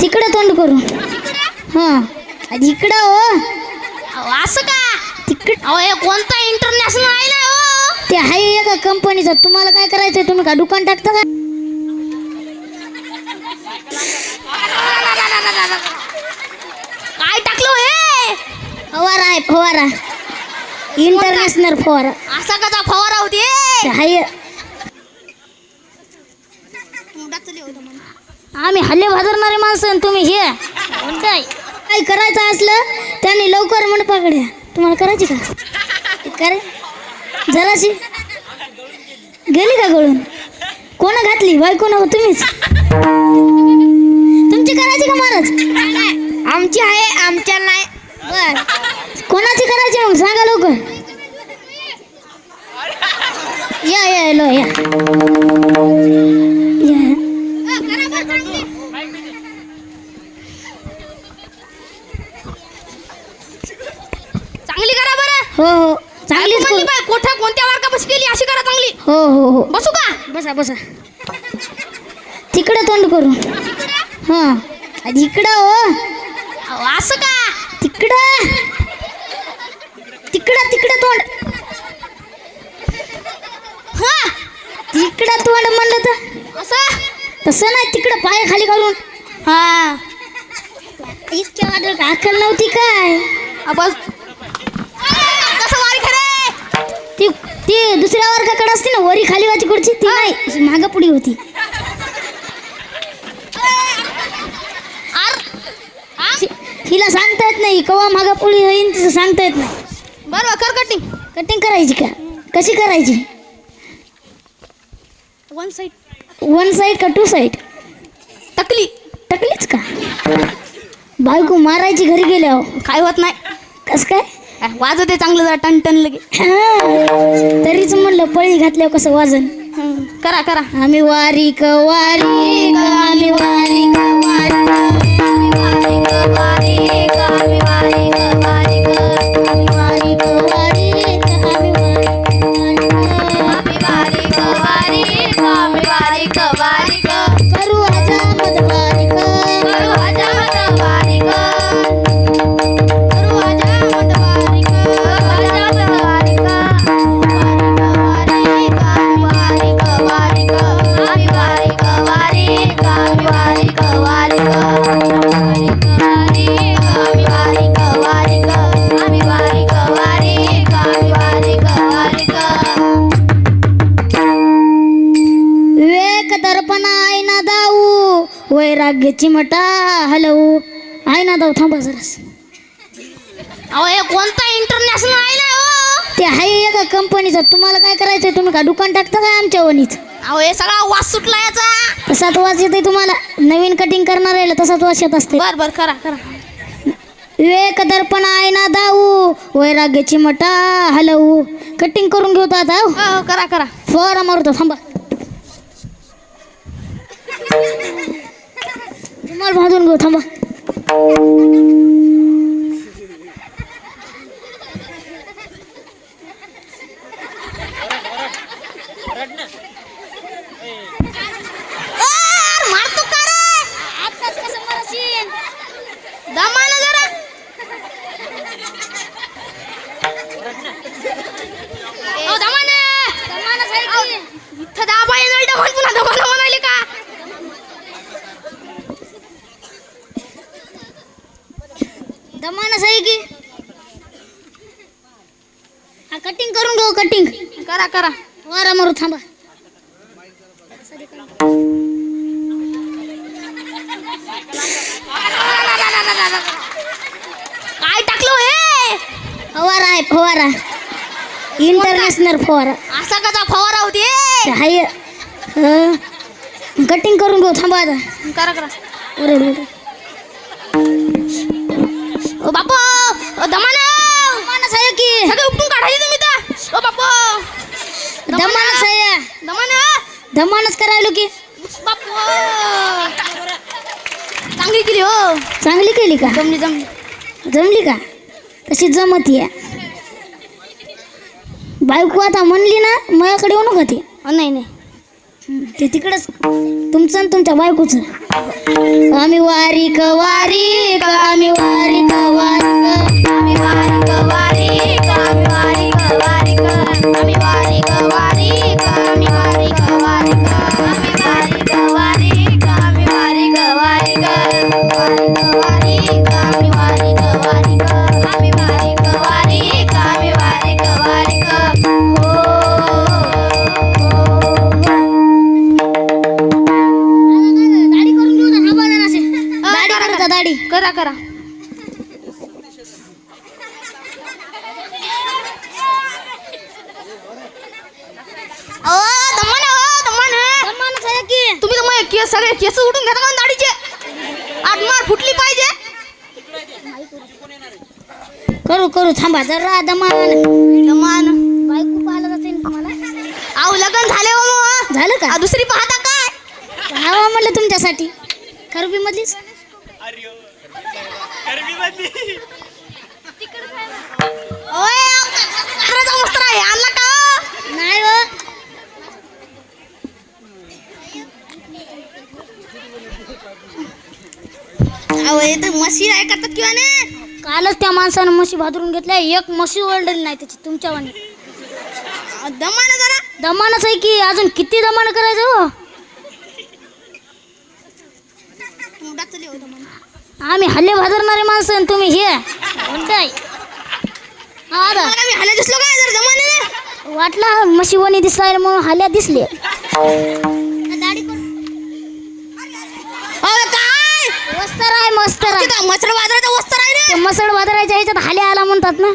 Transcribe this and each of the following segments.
तिकडं तोंड करून. हां. इकडं हो. असं का? तिकड हे कोणता इंटरनॅशनल आहे ना हो? ते आहे एका कंपनीचं तुम्हाला काय करायचंय? तुम्ही का दुकान टाकता का? काय टाकलं हो हे? फवारा आहे फवारा. इंटरनॅशनल फवारा. असा कसा फवारा होते? ते आहे आम्ही हल्ले भाजरणारे माणसं आणि तुम्ही हे. काय काय करायचं असलं त्यांनी लवकर म्हण पकड्या तुम्हाला करायची का? करे. जराशी. गेली का गळून? कोण घातली? बायको ना तुम्हीच. तुमची करायची का महाराज? आमची आहे आमच्या नाही. बर. कोणाची करायची मग? सांगा लवकर. या या लो या या चांगली करा बरं हो हो चांगलीच म्हणली करू बाय कोठा कोणत्या वर्गापाशी गेली अशी करा चांगली हो बसू का? बसा बसा. तिकडं तोंड करू. हां. इकडं हो. अहो, असं का? तिकडं. तिकडं तिकडं तोंड. हा. तिकडं तोंड म्हणलं तर असं तसं नाही तिकडं पाय खाली घालून. हा. इतक्या वाटत अक्कल नव्हती काय? अ, बस कसं वारी खरे ती ती दुसऱ्या वर्गाकडे असते ना वरी खाली वाची कुठची ती नाही. मागं पुढी होती. हा हिला सांगता येत नाही कवा मागं पुढी होईन तिचं सांगता येत नाही. बरं कर कटिंग कटिंग करायची का? कशी करायची? वन साईड वन साईड का टू साईड टकली. टकलीच का? बायको मारायची घरी गेल्यावर. काय होत नाही. कस काय? अ, वाजते चांगलं जरा टन टन लगे. तरीच म्हणलं पळी घातल्यावर कसं वाजन? करा करा. आम्ही वारी क वारी क आम्ही वारी क वारी वारी वैराग्याची मटा हलवू आहे ना दाऊ थांबा जरास. अहो हे कोणता इंटरनॅशनल आहे ना हो? ते आहे एका कंपनीचं तुम्हाला काय करायचंय? तुम्ही का दुकान टाकता काय आमच्या वणीच अहो हे सगळा वास सुटला याचा. तसाच वास येते तुम्हाला. नवीन कटिंग करणार आहे तसाच वास येत असते बर बर करा करा. विवेक दर्पण आहे ना दाऊ. वैराग्याची मटा हलवू कटिंग करून घेऊ आता हो. हो हो करा करा. फवारा मारतो थांबा. तुम्हाला भाजून घेऊ थांबा यार, मारतो का रे दमानं जरा अहो, दमानं. अहो, इथं दाबा येणार डबल पुन्हा दमानं म्हणाले का दमानच आहे की? हा कटिंग करून घेऊ कटिंग करा करा. फवारा मारू थांबा. काय टाकलं हो हे? फवारा आहे फवारा. इंटरनॅशनल फवारा. असा कसा फवारा होते? आहे कटिंग करून घेऊ थांबा आता. करा करा. ओरड ओ बापू दमानं! दमानच आहे की. सगळे उपटून काढायचे तुम्ही तर. ओ बापू दमानच आहे दमानं. दमानच करायलो की. बापू चांगली केली हो. चांगली केली का? जमली जमली. जमली का? तशी जमत या बायको आता म्हणली ना माझ्याकडे येऊ नका ती. नाही नाही. ते तिकडंच. तुमचं आणि तुमच्या बायकोचं. आम्ही वारीक वारीक आम्ही वारीक वारीक आम्ही वारीक वारीक आम्ही वारीक वारीक आम्ही वारीक वारीक. केस सगळे केस उडून घेता का दाढीचे? आडमार फुटली पाहिजे. करू करू थांबा जरा दमान. दमान. बायको पाहिलं जाते तुम्हाला अहो लग्न झाले हो मग झालं का? आ, दुसरी पाहता काय? हवा म्हणलं तुमच्यासाठी. खरबी मधलीच ओय घराचा वस्त्र आहे आणला का हो? नाही हो अहो हे तर मशीन आहे करतात किंवा कालच त्या माणसानं म्हशी भादरून घेतल्या. एक म्हशी ओरडली नाही त्याची तुमच्यावानी दमान जरा. दमानच आहे की अजून किती दमान करायचं हो? तोंडात चले हो दमान. आम्ही हल्ले भादरणारे माणसं आणि तुम्ही हे कोणताय हा आता. मला मी हाले दिसलो काय जर दमान. आहे वाटला म्हशी वणी दिसायला म्हणून हल्ल्या दिसले दाढी करून अहो काय आहे मस्तर आहे मसळ बाजाराचा वस्त्र आहे ते रे मसळ बाजाराच्या ह्याच्यात हाल्या आला म्हणतात ना.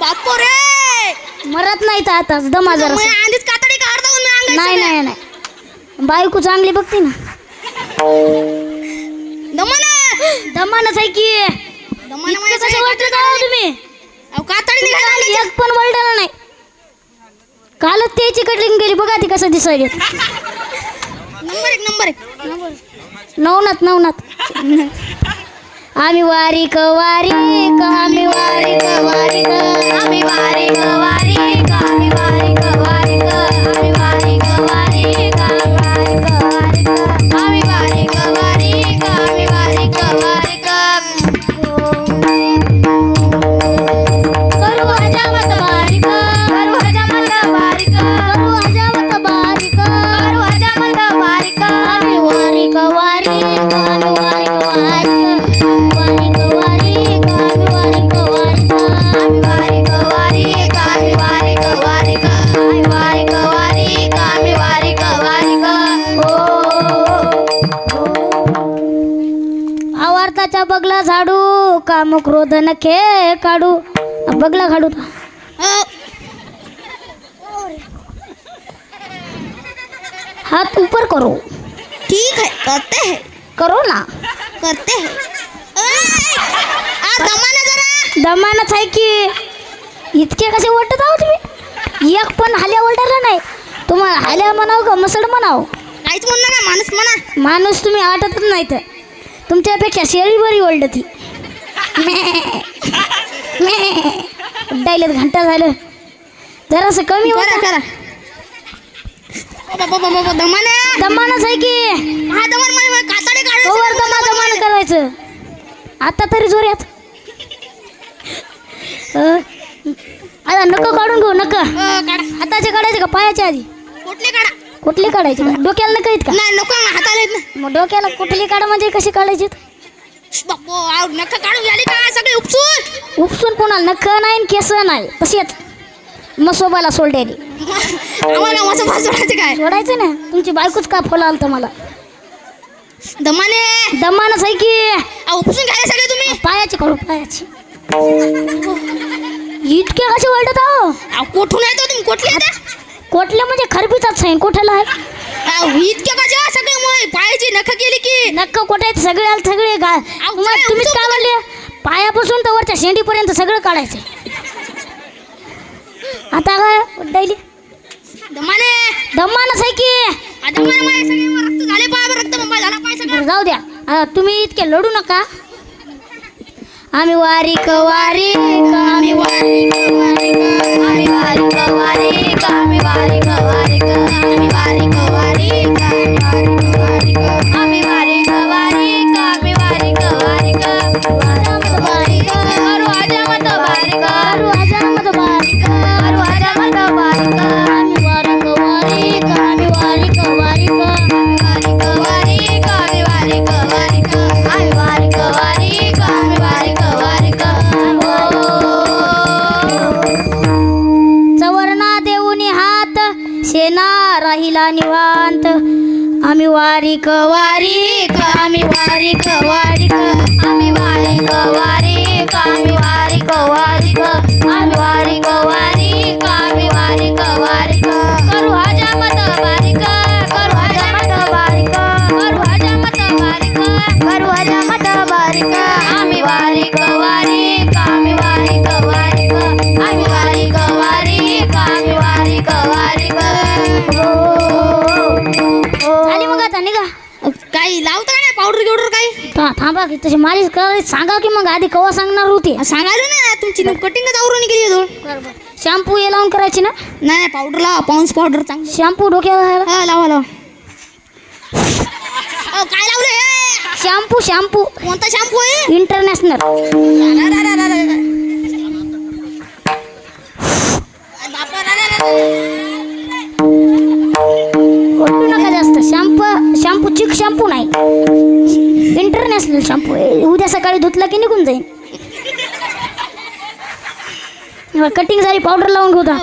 बापो रे! मरत नाही तर आता दमा जरा मग आधीच कातडी काढता मी नाही नाही नाही. बायको चांगली बघते ना. दमन! दमानच आहे की. दमन इतकं कसं वाटलं का हो तुम्ही? अहो कातडी निघाली. एक पण वळलेलं नाही. ते चिकटलीन गेली बघा ती कसं दिसायली नंबर एक नंबर एक. नवनाथ नवनाथ. आम्ही वारी कवारी वारी आम्ही वारी कवारी वारी क आम्ही वारी कवारी आम्ही वारी बगला झाडू काम क्रोध नखे काढू. बगला काढू हात ऊपर करो. ठीक है करते हैं करो ना. करते हैं आ दमाना जरा. दमानच आहे की. इतके कसे वाटत आहो तुम्ही? एक पण हाल्या ओलटायला नाही. तुम्हाला हाल्या म्हणाव का मसड म्हणाव? काहीच म्हणू नका माणूस म्हणा. माणूस तुम्ही आटतच नाही तर तुमच्यापेक्षा शेळी बरी ओलडती डायलेत घंटा झालं. जरासं कमी होतं. करा दमानच आहे की. हा कवर दमा दमान करायचं. आता तरी जोऱ्यात आता नका काढून घेऊ नका. काढा. हाताचे काढायचे का पायाच्या आधी? कुठले काढा? कुठली काढायची? डोक्याला नका येत का? नाही नको ना हाताला येत ना मग डोक्याला कुठली काढा म्हणजे कशी काढायची बापो आव नका काढून का? सगळे उपसून. उपसून कोणाला? नख नाही केस नाही. तसेच मसोबाला सोडलेली आम्हाला मस्त भास सोडायचं काय? सोडायचं ना. तुमची बायकोच का फुलं आलं मला? दमाने. दमानच आहे की. उपसून घ्यायला सगळे तुम्ही? पायाची काढू पायाची. इतके कसे वाटत आहो? आ, कुठून येतो तुम्ही? कुठले येता कोटले म्हणजे खरबीचाच आहे कोठ्याला आहे? आ, इतके कसे आ, सगळे मग पायाची नख केली की. नक्क कोटायचे सगळे आले सगळे गा तुम्हाला काय तुम्हीच काय म्हणले? पायापासून तर वरच्या शेंडीपर्यंत सगळं काढायचं आता काय उड्डायली दमाने दमानच आहे की? आ, दमाने मग रक्त झाले पाय रक्त मग झाला पाय सगळं. बरं, जाऊ द्या. तुम्ही इतके लढू नका. आम्ही वारीक वारीक आम्ही वारी ग वारी ग आम्ही वारी ग वारी ग राहिला निवांत. आम्ही वारीक वारीक आम्ही वारीक वारीक. आम्ही वारी ग आम्ही वारी ग आम्ही वारी ग आम्ही वारी ग की तशी मालिश करायची सांगा की मग आधी कवा सांगणार होती? सांगायला ना तुमची कटिंगच आवरून गेली जवळ शॅम्पू हे लावून करायची ना? नाही नाही पावडर लावा पाऊन्स पावडर चांगली. शॅम्पू डोक्याला घालायला हा लावा लावा. अहो, काय लावलं हे शॅम्पू शॅम्पू. कोणता शॅम्पू आहे? इंटरनॅशनल. बापा, नका जास्त. शॅम्पू शॅम्पू चिक शॅम्पू नाही. इंटरनॅशनल शॅम्पू उद्या सकाळी धुतला की निघून जाईल कटिंग झाली पावडर लावून घेऊ पावडर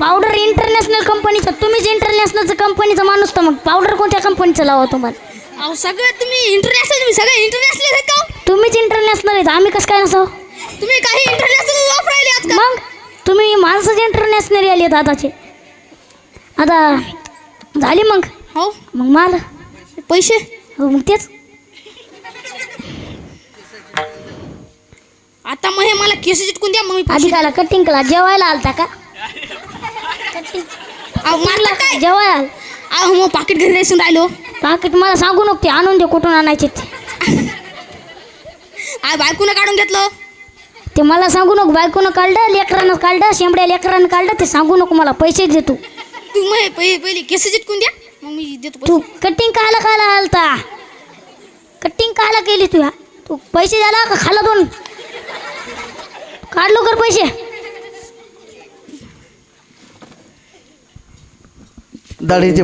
पावडर इंटरनॅशनल कंपनीचं तुम्हीच इंटरनॅशनलचं कंपनीचा माणूस तर मग पावडर कोणत्या कंपनीचं लावा तुम्हाला? सगळे तुम्ही इंटरनॅशनल सगळे इंटरनॅशनल आहेत का? तुम्हीच इंटरनॅशनल आहेत आम्ही कसं काय नसावं तुम्ही काही इंटरनॅशनल वापरायले मग? तुम्ही माणसंच इंटरनॅशनल आली आहेत आताचे. आता झाली मग. हो. मग माल. पैसे? हो मग तेच. आता मग हे मला केस चिटकून द्या मग मी आधी पैसे काला कटिंग केला जेवायला आलता का? अहो मारला काय? जेवायला आल अहो मग पाकिट घरी रेसून राहिलो. पाकिट मला सांगू नको ते आणून दे कुठून आणायचे ते. आ बायकोनं काढून घेतलं. ते मला सांगू नको बायकोनं काढलं लेकरानं काढलं शेंबड्या लेकरानं काढलं ते सांगू नको मला पैसे दे तू. तू मग पहिले पहिले केस चिटकून द्या मग मी देतो पैसे. तू कटिंग कायला कायला आलता? कटिंग कायला केली तू तू पैसे द्याला का खाला दोन काढ लवकर पैसे. दाढीचे